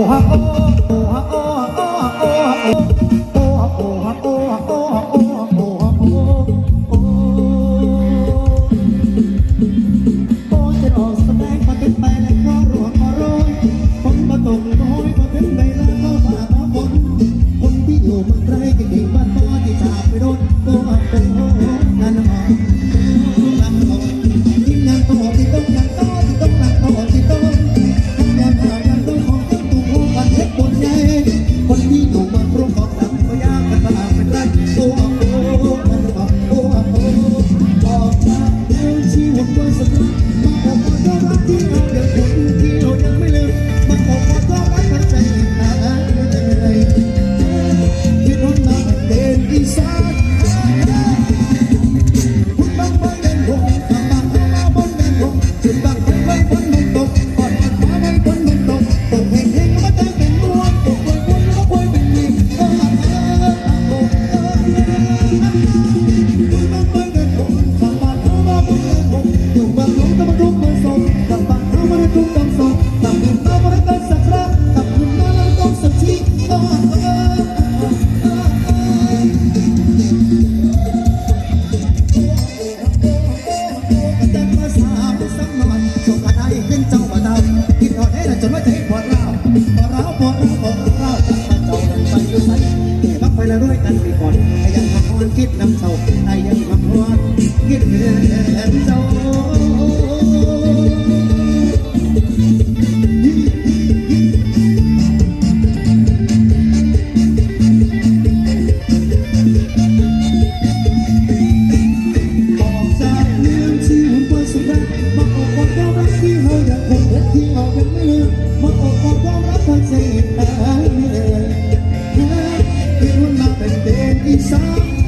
โอ้ฮะโอ้โอ้ฮะโอ้โอ้โอ้โอ้โอ้ it's song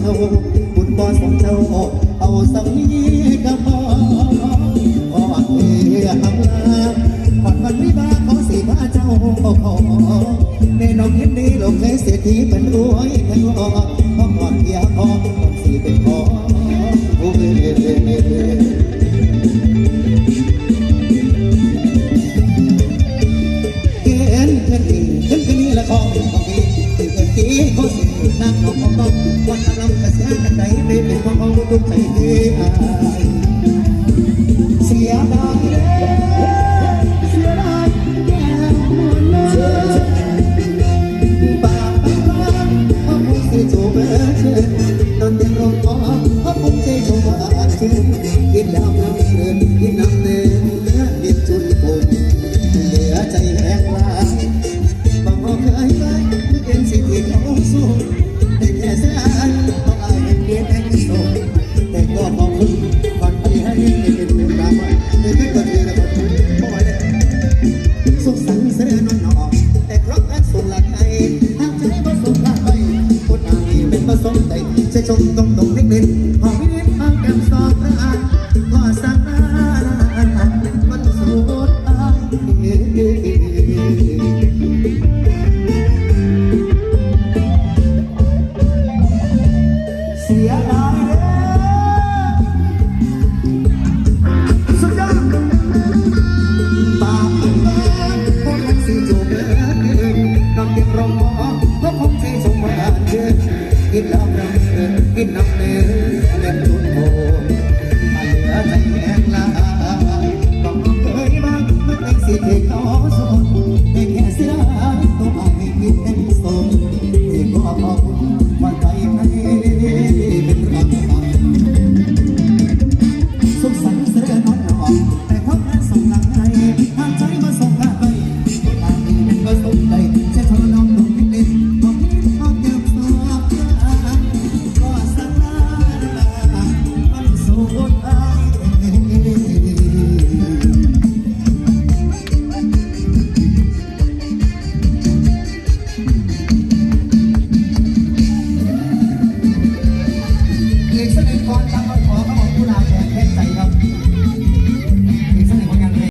เขาบุญบ่ส่งเจ้าเอาสังนีกับบ่ขอเพื่อทำลาขอดมันวิบาขอสีพระเจ้าในนองเห็นดีลงในเศรษฐีเป็นรวยกันอ่อขอขอดเพียขอสีเป็นขอผู้เอ นี้เสิทน้องของต้วันละลำกระแสกระใจไม่เป็นของเขาตุ้มใจเดียเสียดายเสียดายแก้มมนเลยปาปากเขาคงสิจูบเธอ สียดายเด้สุดยอดตามเลิกพวกนั้นสื่เลิกนำเด็กร้อเพราะผมที่สมบัติกินน้ำรงกินน้ำ